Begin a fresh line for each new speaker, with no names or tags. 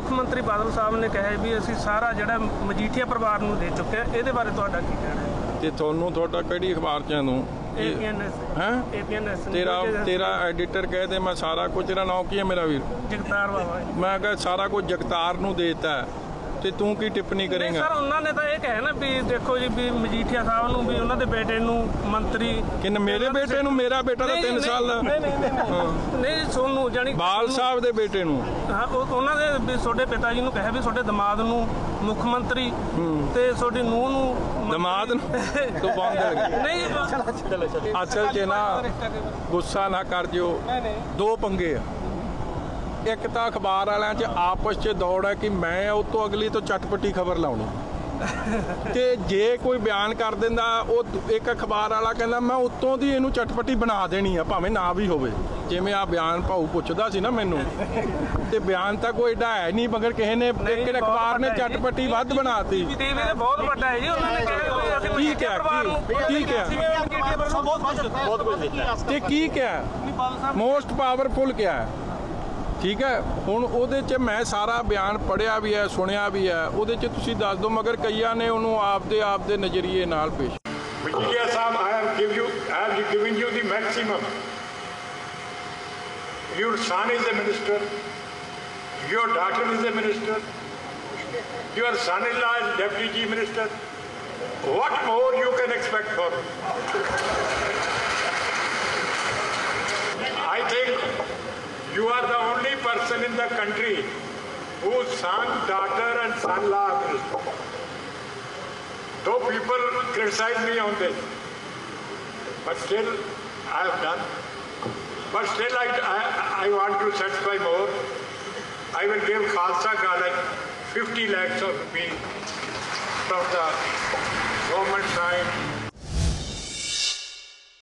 ਮੁੱਖ ਮੰਤਰੀ ਬਾਦਲ ਸਾਹਿਬ ਨੇ ਕਿਹਾ ਵੀ ਅਸੀਂ ਸਾਰਾ ਜਿਹੜਾ ਮਜੀਠੀਆ ਪਰਿਵਾਰ ਨੂੰ ਦੇ ਚੁੱਕੇ ਆ ਇਹਦੇ ਬਾਰੇ ਤੁਹਾਡਾ ਕੀ ਕਹਿਣਾ ਹੈ?
ਤੇ ਤੁਹਾਨੂੰ ਤੁਹਾਡਾ ਕਿਹੜੀ ਅਖਬਾਰ ਚ ਨੂੰ
ਏਪੀਐਨਐਸ
ਹੈ।
ਏਪੀਐਨਐਸ
ਤੇਰਾ ਤੇਰਾ ਐਡੀਟਰ ਕਹਿ ਮੈਂ ਸਾਰਾ ਕੁਝ ਤੇਰਾ ਨਾਮ ਕੀ ਹੈ ਮੇਰਾ ਵੀਰ?
ਜਗਤਾਰ ਬਾਬਾ
ਮੈਂ ਕਿਹਾ ਸਾਰਾ ਕੁਝ ਜਗਤਾਰ ਨੂੰ ਦੇਤਾ ਤੇ ਤੂੰ ਕੀ ਟਿੱਪਣੀ ਕਰੇਗਾ?
ਸਰ ਉਹਨਾਂ ਨੇ ਤਾਂ ਇਹ ਕਿਹਾ ਨਾ ਵੀ ਦੇਖੋ ਜੀ ਵੀ ਮਜੀਠੀਆ ਸਾਹਿਬ ਨੂੰ ਵੀ ਉਹਨਾਂ ਦੇ ਬੇਟੇ ਨੂੰ ਮੰਤਰੀ
ਕਿ ਮੇਰੇ ਬੇਟੇ ਨੂੰ? ਮੇਰਾ ਬੇਟਾ ਤਾਂ 3 ਸਾਲ ਦਾ।
ਨਹੀਂ ਨਹੀਂ ਨਹੀਂ, ਜਾਨੀ
ਬਾਲ ਸਾਹਿਬ ਦੇ ਬੇਟੇ ਨੂੰ।
ਹਾਂ ਉਹ ਉਹਨਾਂ ਦੇ ਵੀ ਤੁਹਾਡੇ ਪਿਤਾ ਜੀ ਨੂੰ ਕਿਹਾ ਵੀ ਤੁਹਾਡੇ ਦਮਾਦ ਨੂੰ ਮੁੱਖ ਮੰਤਰੀ ਤੇ ਤੁਹਾਡੀ ਨੂੰਹ ਨੂੰ
ਦਮਾਦ ਨੂੰ? ਤੂੰ ਬੰਦ ਕਰ
ਨਹੀਂ
ਅਸਲ 'ਚ ਨਾ ਗੁੱਸਾ ਨਾ ਕਰ ਜਿਓ।
ਨਹੀਂ ਨਹੀਂ।
ਦੋ ਪੰਗੇ ਆ। ਇੱਕ ਤਾਂ ਅਖਬਾਰ ਵਾਲਿਆਂ 'ਚ ਆਪਸ 'ਚ ਦੌੜ ਹੈ ਕਿ ਮੈਂ ਉਹ ਤੋਂ ਅਗਲੀ ਤੋਂ ਚਟਪਟੀ ਖਬਰ ਲਾਉਣੀ। ਤੇ ਜੇ ਕੋਈ ਬਿਆਨ ਕਰ ਦਿੰਦਾ ਉਹ ਇੱਕ ਅਖਬਾਰ ਵਾਲਾ ਕਹਿੰਦਾ ਮੈਂ ਉੱਤੋਂ ਦੀ ਇਹਨੂੰ ਚਟਪਟੀ ਬਣਾ ਦੇਣੀ ਆ ਭਾਵੇਂ ਨਾ ਵੀ ਹੋਵੇ। ਜਿਵੇਂ ਆ ਬਿਆਨ ਭਾਊ ਪੁੱਛਦਾ ਸੀ ਨਾ ਮੈਨੂੰ ਤੇ ਬਿਆਨ ਤਾਂ ਕੋਈ ਏਡਾ ਹੈ ਨਹੀਂ ਮਗਰ ਕਿਸੇ ਨੇ ਇੱਕ ਅਖਬਾਰ ਨੇ ਚਟਪਟੀ ਵੱਧ ਬਣਾਤੀ
ਟੀਵੀ ਤੇ ਬਹੁਤ ਵੱਡਾ ਹੈ ਜੀ ਉਹਨਾਂ ਨੇ ਕਿਹਾ ਵੀ ਅਸੀਂ
ਕੀ ਕਿਹਾ?
ਪਰਿਵਾਰ ਨੂੰ
ਕੀ ਕਿਹਾ?
ਬਹੁਤ ਬਹੁਤ ਕੁਝ ਦਿੱਤਾ
ਤੇ ਕੀ ਕਿਹਾ ਮੋਸਟ ਪਾਵਰਫੁਲ ਕਿਹਾ ਹੈ ਠੀਕ ਹੈ ਹੁਣ ਉਹਦੇ 'ਚ ਮੈਂ ਸਾਰਾ ਬਿਆਨ ਪੜਿਆ ਵੀ ਹੈ ਸੁਣਿਆ ਵੀ ਹੈ ਉਹਦੇ 'ਚ ਤੁਸੀਂ ਦੱਸ ਦਿਓ ਮਗਰ ਕਈਆਂ ਨੇ ਉਹਨੂੰ ਆਪਦੇ ਆਪ ਦੇ ਨਜ਼ਰੀਏ ਨਾਲ ਪੇਸ਼.
Your son is a minister. Your daughter is a minister. Your son-in-law is deputy minister. What more you can expect for? I think you are the only person in the country whose son, daughter, and son-in-law are minister. Though people criticize me on this, but still I have done. But still I, I, I want to satisfy more. I will give Khalsa College 50 lakhs of rupees from the